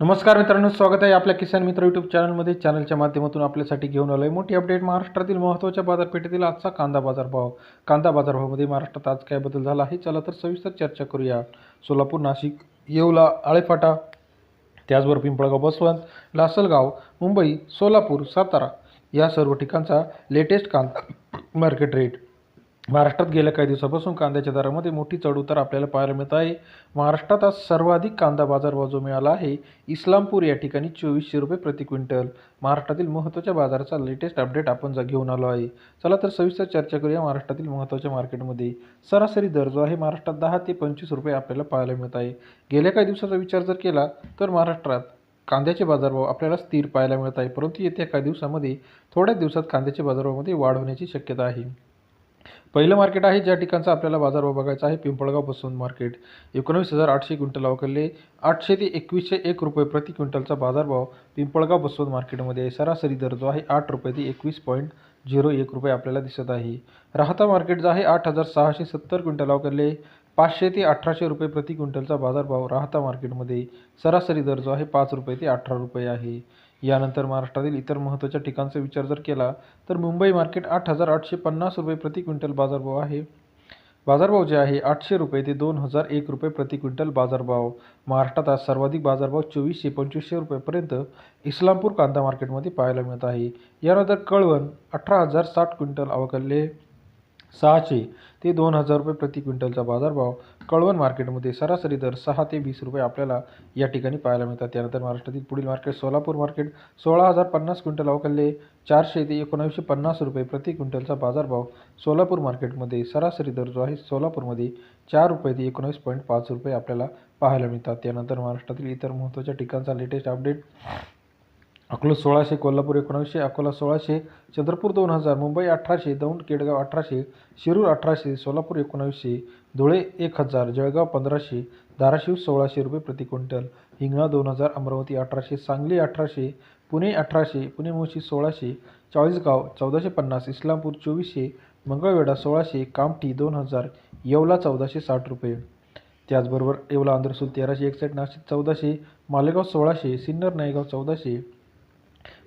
नमस्कार मित्रांनो स्वागत आहे आपल्या किसान मित्र यूट्यूब चॅनलमध्ये चॅनलच्या माध्यमातून आपल्यासाठी घेऊन आलो आहे मोठी अपडेट महाराष्ट्रातील महत्त्वाच्या बाजारपेठेतील आजचा कांदा बाजारभाव. कांदा बाजारभावामध्ये महाराष्ट्रात आज काय बदल झाला आहे? चला तर सविस्तर चर्चा करूया. सोलापूर नाशिक येवला आळेफाटा त्याचबरोबर पिंपळगाव बसवंत लासलगाव मुंबई सोलापूर सातारा या सर्व ठिकाणचा लेटेस्ट कांदा मार्केट रेट महाराष्ट्रात गेल्या काही दिवसापासून कांद्याच्या दरामध्ये मोठी चढउतार आपल्याला पाहायला मिळत आहे. महाराष्ट्रात आज सर्वाधिक कांदा बाजारभाव जो मिळाला आहे. इस्लामपूर या ठिकाणी चोवीसशे रुपये प्रति क्विंटल. महाराष्ट्रातील महत्त्वाच्या बाजाराचा लेटेस्ट अपडेट आपण जा घेऊन आलो आहे. चला तर सविस्तर चर्चा करूया महाराष्ट्रातील महत्त्वाच्या मार्केटमध्ये सरासरी दर जो आहे महाराष्ट्रात दहा ते पंचवीस रुपये आपल्याला पाहायला मिळत आहे. गेल्या काही दिवसाचा विचार जर केला तर महाराष्ट्रात कांद्याचे बाजारभाव आपल्याला स्थिर पाहायला मिळत आहे. परंतु येत्या काही दिवसामध्ये थोड्याच दिवसात कांद्याच्या बाजारभावामध्ये वाढ होण्याची शक्यता आहे. पहिलं मार्केट आहे ज्या ठिकाणचा आपल्याला बाजारभाव बघायचा आहे पिंपळगाव बसवंत मार्केट. एकोणवीस हजार आठशे क्विंटल अवकलले आठशे ते एकवीसशे एक रुपये प्रति क्विंटलचा बाजारभाव पिंपळगाव बसवंत मार्केटमध्ये आहे. सरासरी दर जो आहे आठ रुपये ते एकवीस पॉईंट झिरो एक रुपये आपल्याला दिसत आहे. राहता मार्केट जो आहे आठ हजार सहाशे सत्तर क्विंटल अवकलले पाचशे ते अठराशे रुपये प्रति क्विंटलचा बाजारभाव राहता मार्केटमध्ये सरासरी दर जो आहे पाच रुपये ते अठरा रुपये आहे. यानंतर महाराष्ट्रातील इतर महत्त्वाच्या ठिकाणचा विचार जर केला तर मुंबई मार्केट आठ हजार आठशे पन्नास रुपये प्रति क्विंटल बाजारभाव आहे. बाजारभाव जे आहे आठशे रुपये ते दोन हजार एक रुपये प्रति क्विंटल बाजारभाव. महाराष्ट्रात आज सर्वाधिक बाजारभाव चोवीसशे पंचवीसशे रुपयेपर्यंत इस्लामपूर कांदा मार्केटमध्ये पाहायला मिळत आहे. यानंतर कळवण अठरा हजार साठ क्विंटल अवकलले सहाशे ते दोन हजार रुपये प्रति क्विंटलचा बाजारभाव. कळवण मार्केटमध्ये सरासरी दर सहा ते वीस रुपये आपल्याला या ठिकाणी पाहायला मिळतात. त्यानंतर महाराष्ट्रातील पुढील मार्केट सोलापूर मार्केट. सोळा हजार पन्नास क्विंटल अवकलले चारशे ते एकोणावीसशे पन्नास रुपये प्रति क्विंटलचा बाजारभाव. सोलापूर मार्केटमध्ये सरासरी दर जो आहे सोलापूरमध्ये चार रुपये ते एकोणावीस पॉईंट पाच रुपये आपल्याला पाहायला मिळतात. त्यानंतर महाराष्ट्रातील इतर महत्त्वाच्या ठिकाणचा लेटेस्ट अपडेट. अकलूज सोळाशे कोल्हापूर एकोणावीसशे अकोला सोळाशे चंद्रपूर दोन हजार मुंबई अठराशे दौंड केडगाव अठराशे शिरूर अठराशे सोलापूर एकोणावीसशे धुळे एक हजार जळगाव पंधराशे धाराशिव सोळाशे रुपये प्रति क्विंटल हिंगणा दोन हजार अमरावती अठराशे सांगली अठराशे पुणे अठराशे पुणे मुळशी सोळाशे चाळीसगाव चौदाशे पन्नास इस्लामपूर चोवीसशे मंगळवेढा सोळाशे कामठी दोन हजार येवला चौदाशे साठ रुपये. त्याचबरोबर येवला आंध्रसूल तेराशे एकसष्ट नाशिक चौदाशे मालेगाव सोळाशे सिन्नर नायगाव चौदाशे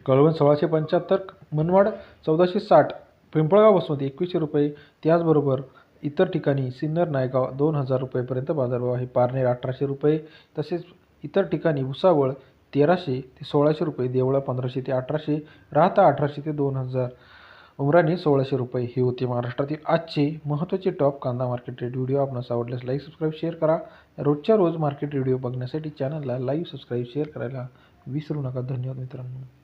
कळवण सोळाशे पंच्याहत्तर मनवाड चौदाशे साठ पिंपळगाव बसमती एकवीसशे रुपये त्याचबरोबर इतर ठिकाणी सिन्नर नायगाव दोन हजार रुपयेपर्यंत बाजारभाव आहे. पारनेर अठराशे रुपये तसेच इतर ठिकाणी भुसावळ तेराशे ते सोळाशे रुपये देवळा पंधराशे ते अठराशे राहता अठराशे ते दोन हजार उमराणी सोळाशे रुपये. हे होते महाराष्ट्रातील आजचे महत्त्वाचे टॉप कांदा मार्केट रेट व्हिडिओ. आपणास आवडल्यास लाईक सबस्क्राईब शेअर करा. रोजच्या रोज मार्केट व्हिडिओ बघण्यासाठी चॅनलला लाईव्ह सबस्क्राईब शेअर करायला विसरू नका. धन्यवाद मित्रांनो.